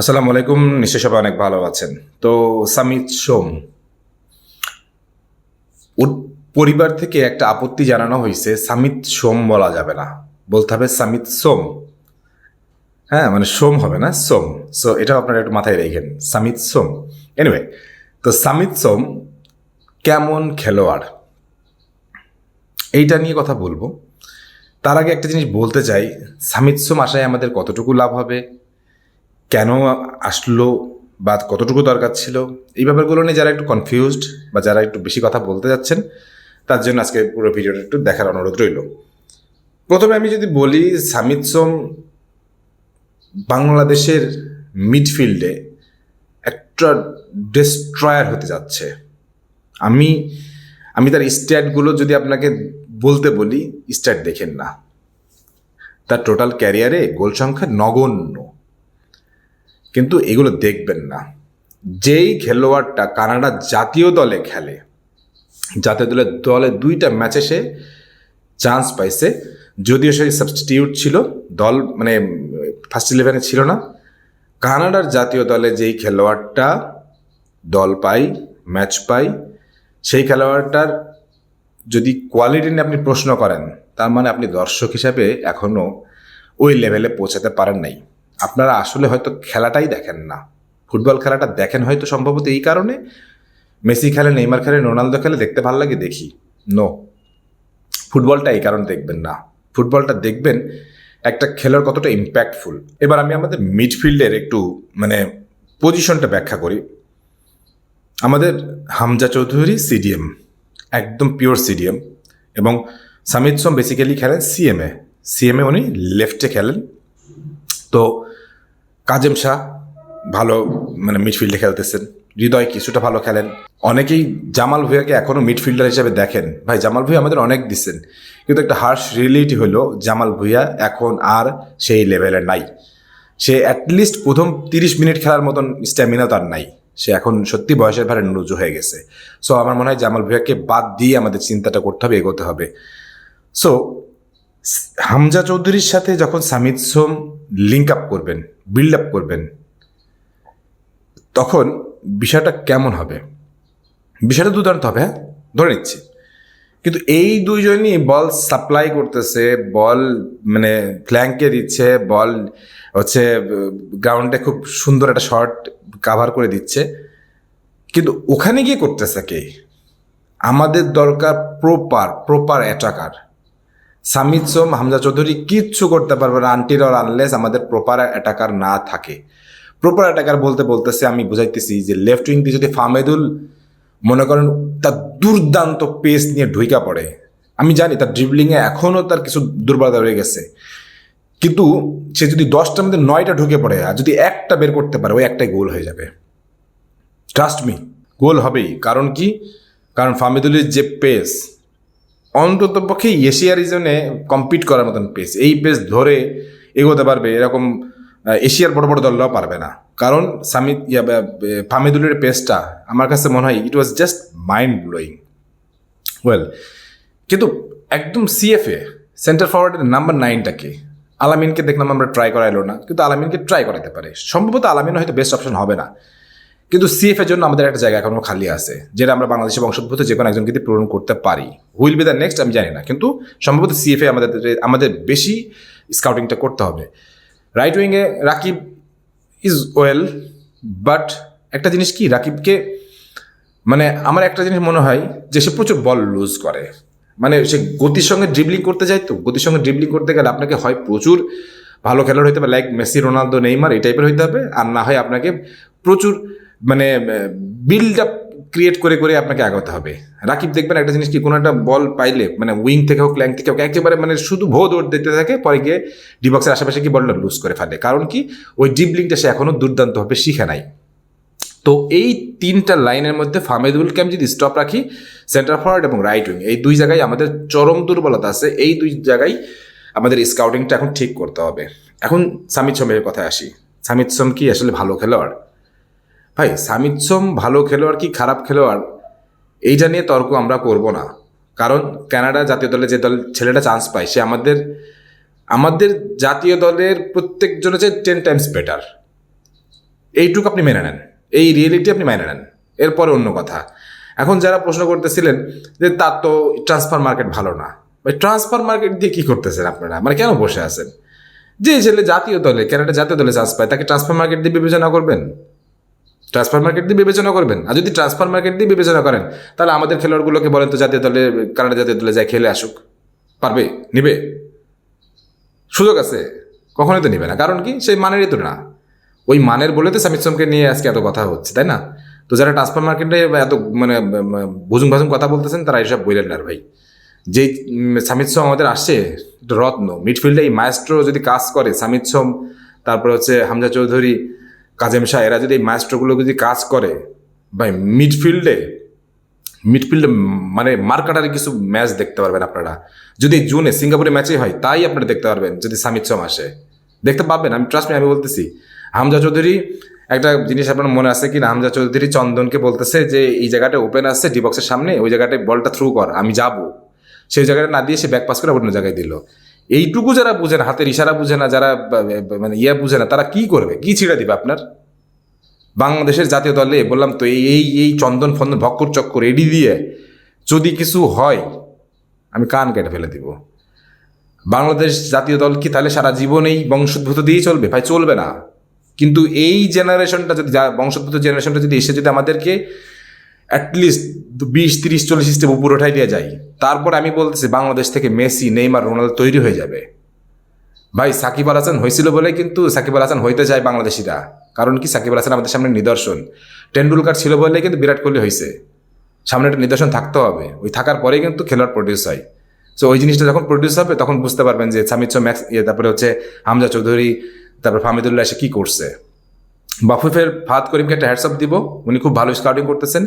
আসসালামু আলাইকুম নিশ্চয় সবাই অনেক ভালো আছেন। তো সামিত সোম, ওর পরিবার থেকে একটা আপত্তি জানানো হয়েছে, সামিত সোম বলা যাবে না। বলতে হবে সামিত সোম। হ্যাঁ মানে সোম হবে না, সোম। সো এটা আপনারা একটু মাথায় রেখেন, সামিত সোম। এনিওয়ে তো সামিত সোম কেমন খেলোয়াড়? এইটা নিয়ে কথা বলব। তার আগে একটা জিনিস বলতে চাই, সামিত সোম আসায় আমাদের কতটুকু লাভ হবে? কেন আসলো বা কতটুকু দরকার ছিল? এই ব্যাপারগুলো নিয়ে যারা একটু কনফিউজড বা যারা একটু বেশি কথা বলতে যাচ্ছেন, তার জন্য আজকে পুরো ভিডিওটা একটু দেখার অনুরোধ রইল। প্রথমে আমি যদি বলি, সামিত সোম বাংলাদেশের মিডফিল্ডে একটা ডিস্ট্রয়ার হতে যাচ্ছে। আমি আমি তার স্ট্যাটগুলো যদি আপনাকে বলতে বলি স্ট্যাট দেখেন না। তার টোটাল ক্যারিয়ারে গোল সংখ্যা নগণ্য। কিন্তু এগুলো দেখবেন না। যেই খেলোয়াড়টা কানাডা জাতীয় দলে খেলে, জাতীয় দলের দলে দুইটা ম্যাচে সে চান্স পাইছে। যদিও সে সাবস্টিটিউট ছিল, দল মানে ফার্স্ট ইলেভেনে ছিল না। কানাডার জাতীয় দলে যেই খেলোয়াড়টা দল পাই ম্যাচ পাই সেই খেলোয়াড়টার যদি কোয়ালিটি নিয়ে আপনি প্রশ্ন করেন, তার মানে আপনি দর্শক হিসাবে এখনও ওই লেভেলে পৌঁছাতে পারেন নাই। আপনারা আসলে হয়তো খেলাটাই দেখেন না। ফুটবল খেলাটা দেখেন হয়তো সম্ভবত এই কারণে। মেসি খেলে, নেইমার খেলে, রোনালদো খেলে দেখতে ভালো লাগে, দেখি। নো ফুটবলটা এই কারণে দেখবেন না। ফুটবলটা দেখবেন একটা খেলার কতটা ইম্প্যাক্টফুল এবার আমি আমাদের মিডফিল্ডের একটু মানে পজিশনটা ব্যাখ্যা করি। আমাদের হামজা চৌধুরী সিডিএম একদম পিওর সিডিএম এবং সামিদ সোম বেসিক্যালি খেলেন সিএমএ সিএমএ উনি লেফটে খেলেন। তো কাজেম শাহ ভালো মানে মিডফিল্ডে খেলতেছেন। হৃদয় কিছুটা ভালো খেলেন। অনেকেই জামাল ভুঁইয়াকে এখনও মিডফিল্ডার হিসেবে দেখেন। ভাই, জামাল ভুঁইয়া আমাদের অনেক দিচ্ছেন কিন্তু একটা হার্শ রিয়েলিটি হলো, জামাল ভুঁইয়া এখন আর সেই লেভেলে নাই। সে অ্যাটলিস্ট প্রথম তিরিশ মিনিট খেলার মতন স্ট্যামিনা তার নাই। সে এখন সত্যি বয়সের ভারে নুজু হয়ে গেছে। সো আমার মনে হয় জামাল ভুঁইয়াকে বাদ দিয়ে আমাদের চিন্তাটা করতে হবে, এগোতে হবে। সো হামজা চৌধুরীর সাথে যখন সামিদ সোম লিঙ্ক আপ করবেন বিল্ড আপ করবেন, তখন বিষয়টা কেমন হবে? বিষয়টা দুর্দান্ত হবে হ্যাঁ? ধরে নিচ্ছি। কিন্তু এই দুইজনই বল সাপ্লাই করতেছে, বল মানে ফ্ল্যাঙ্কে দিচ্ছে, বল হচ্ছে গ্রাউন্ডে খুব সুন্দর একটা শট কাভার করে দিচ্ছে। কিন্তু ওখানে গিয়ে করতেছে কে? আমাদের দরকার proper proper attacker Shamit Shome, Hamza Chowdhury কিচ্ছু করতে পারবে না আনটির অর আনলেস আমাদের প্রপার অ্যাটাকার না থাকে। প্রপার অ্যাটাকার বলতে বলতেছে, আমি বুঝাইতেছি যে লেফট উইং যদি ফামেদুল মনে করেন তার দুর্দান্ত পেস নিয়ে ঢুইকা পড়ে, আমি জানি তার ড্রিবলিংয়ে এখনও তার কিছু দুর্বলতা রয়ে গেছে, কিন্তু সে যদি দশটার মধ্যে নয়টা ঢুকে পড়ে আর যদি একটা বের করতে পারে, ওই একটাই গোল হয়ে যাবে। ট্রাস্ট মি গোল হবেই। কারণ কি? কারণ ফামিদুলের যে পেস অন্তত পক্ষে এশিয়া রিজনে কম্পিট করার মতন পেস এই পেস ধরে এগোতে পারবে, এরকম এশিয়ার বড় বড় দলরাও পারবে না। কারণ সামিদ ইয়া ফামিদুলের পেসটা আমার কাছে মনে হয় it was just mind blowing well কিন্তু একদম সিএফএ সেন্টার ফরওয়ার্ডের নাম্বার নাইনটাকে আলামিনকে দেখলাম আমরা ট্রাই করাইলো না, কিন্তু আলামিনকে ট্রাই করাতে পারে। সম্ভবত আলামিন হয়তো বেস্ট অপশন হবে না। কিন্তু সিএফ এর জন্য আমাদের একটা জায়গা এখনও খালি আছে, যেটা আমরা বাংলাদেশের বংশোদ্ভূত যে কোনো একজনকে পূরণ করতে পারি। হুইল বি দ্য নেক্সট আমি জানি না। কিন্তু সম্ভবত সিএফএ আমাদের আমাদের বেশি স্কাউটিংটা করতে হবে। রাইট উইংয়ে রাকিব ইজ ওয়েল বাট একটা জিনিস কি? রাকিবকে মানে আমার একটা জিনিস মনে হয় যে সে প্রচুর বল লুজ করে। মানে সে গতির সঙ্গে ড্রিবলিং করতে যায় তো, গতির সঙ্গে ড্রিবলিং করতে গেলে আপনাকে হয় প্রচুর ভালো খেলোয়াড় হইতে হবে লাইক মেসি রোনালদো নেইমার এই টাইপের হইতে হবে, আর না হয় আপনাকে প্রচুর মানে বিল্ড আপ ক্রিয়েট করে করে আপনাকে আগাতে হবে। রাকিব, দেখবেন একটা জিনিস কি, কোনো একটা বল পাইলে মানে উইং থেকে হোক ল্যাং থেকে হোক, একেবারে মানে শুধু ভো দৌড় দিতে থাকে, পরে গিয়ে ডিবক্সের আশেপাশে কি বলটা লুজ করে ফেলে। কারণ কি, ওই ডিবলিংটা সে এখনও দুর্দান্তভাবে শিখে নাই। তো এই তিনটা লাইনের মধ্যে ফামেদুলকে আমি যদি স্টপ রাখি সেন্টার ফরওয়ার্ড এবং রাইট উইং এই দুই জায়গায় আমাদের চরম দুর্বলতা আছে, এই দুই জায়গায় আমাদের স্কাউটিংটা এখন ঠিক করতে হবে। এখন সামিদ সোমের কথায় আসি। সামিদ সোম কি আসলে ভালো খেলোয়াড়? ভাই সামিদ সোম ভালো খেলোয়াড় কি খারাপ খেলোয়াড়? এইটা নিয়ে তর্ক আমরা করব না। কারণ কানাডা জাতীয় দলে যে দল ছেলেটা চান্স পায়, সে আমাদের আমাদের জাতীয় দলের প্রত্যেকজনের চেয়ে টেন টাইমস বেটার এইটুকু আপনি মেনে নেন। এই রিয়েলিটি আপনি মেনে নেন। এরপরে অন্য কথা। এখন যারা প্রশ্ন করতেছিলেন যে তার তো ট্রান্সফার মার্কেট ভালো না। ভাই ট্রান্সফার মার্কেট দিয়ে কী করতেছেন আপনারা? মানে কেন বসে আছেন? যে ছেলে জাতীয় দলে ক্যানাডা জাতীয় দলে চান্স পায়, তাকে ট্রান্সফার মার্কেট দিয়ে বিবেচনা করবেন? ট্রান্সফার মার্কেট দিয়ে বিবেচনা করবেন। আর যদি ট্রান্সফার মার্কেট দিয়ে বিবেচনা করেন, তাহলে আমাদের খেলোয়াড়গুলোকে বলেন তো জাতীয় দলে, কানাডা জাতীয় দলে যায় খেলে আসুক। পারবে? নিবে? সুযোগ আছে? কখনোই তো নিবে না। কারণ কি? সেই মানেরই তো না। ওই মানের বলে তো সামিত সোমকে নিয়ে আজকে এত কথা হচ্ছে, তাই না? তো যারা ট্রান্সফার মার্কেটে এত মানে বুঝুম ভাজুম কথা বলতেছেন, তারা এইসব বললেন না ভাই। যে সামিত সোম আমাদের আসছে, রত্ন মিডফিল্ডে এই মায়েস্ট্রো যদি কাজ করে, সামিত সোম, তারপরে হচ্ছে হামজা চৌধুরী কাজেম শাহ, এরা যদি এই মায়েস্ট্রোগুলো যদি কাজ করে, ভাই মিডফিল্ডে মিডফিল্ডে মানে মার্কাটারে কিছু ম্যাচ দেখতে পারবেন আপনারা। যদি জুনে সিঙ্গাপুরে ম্যাচে হয়, তাই আপনারা দেখতে পারবেন, যদি সামিত সোম আসে। দেখতে পাবেন, আমি ট্রাস্ট আমি বলতেছি, হামজা চৌধুরী, একটা জিনিস আপনার মনে আছে কি না হামজা চৌধুরী চন্দনকে বলতেছে যে, এই জায়গাটা ওপেন আছে ডিবক্সের সামনে, ওই জায়গাটায় বলটা থ্রু কর, আমি যাব। সেই জায়গাটা না দিয়ে সে ব্যাক পাস করে অন্য জায়গায় দিল। এইটুকু যারা বুঝে না, হাতের ইশারা বুঝে না, যারা মানে ইয়ে বুঝে না, তারা কি করবে? কি ছিঁড়ে দিবে আপনার? বাংলাদেশের জাতীয় দলে বললাম তো, এই এই চন্দন ফন্দন ভক্কর চক্কর এডি দিয়ে যদি কিছু হয়, আমি কান কেটে ফেলে দিব। বাংলাদেশ জাতীয় দল কি তাহলে সারা জীবন এই বংশোদ্ভূত দিয়েই চলবে? ভাই, চলবে না। কিন্তু এই জেনারেশনটা যদি বংশোদ্ভূত জেনারেশনটা যদি এসে যদি আমাদেরকে অ্যাটলিস্ট বিশ, তিরিশ চল্লিশ স্টেপ উপর ওঠাই দিয়ে যায় তারপর আমি বলতেছি, বাংলাদেশ থেকে মেসি, নেইমার রোনাল্ডো তৈরি হয়ে যাবে। ভাই, সাকিব আল হাসান হয়েছিল বলে কিন্তু সাকিব আল হাসান হইতে চায় বাংলাদেশিরা। কারণ কি? সাকিব আল হাসান আমাদের সামনে নিদর্শন। টেন্ডুলকার ছিল বলে কিন্তু বিরাট কোহলি হয়েছে সামনে একটা নিদর্শন থাকতে হবে। ওই থাকার পরেই কিন্তু খেলোয়াড় প্রডিউস হয়। সো ওই জিনিসটা যখন প্রডিউস হবে, তখন বুঝতে পারবেন যে সামিদ ম্যাক্স ইয়ে তারপরে হচ্ছে হামজা চৌধুরী, তারপর ফামিদুল্লাহ এসে কী করছে। বাফুফের ফাহাদ করিমকে একটা হ্যাটসঅপ দিব। উনি খুব ভালো স্কাউটিং করতেছেন।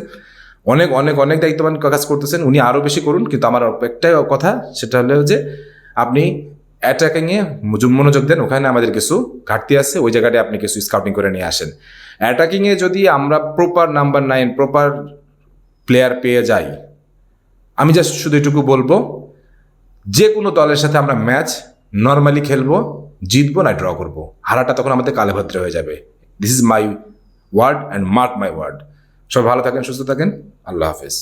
অনেক অনেক অনেক দায়িত্ববান কাজ করতেছেন। উনি আরও বেশি করুন, কিন্তু আমার একটাই কথা, সেটা হলো যে আপনি অ্যাটাকিংয়ে মনোযোগ দেন। ওখানে আমাদের কিছু ঘাটতি আছে, ওই জায়গাটায় আপনি কিছু স্কাউটিং করে নিয়ে আসেন। অ্যাটাকিংয়ে যদি আমরা proper number nine proper player পেয়ে যাই, আমি জাস্ট শুধু এটুকু বলব, যে কোনো দলের সাথে আমরা ম্যাচ নর্মালি খেলব, জিতবো না ড্র করব। হারাটা তখন আমাদের কালেভদ্রে হয়ে যাবে। This is my word and mark my word সবাই ভালো থাকেন, সুস্থ থাকেন। আল্লাহ হাফেজ।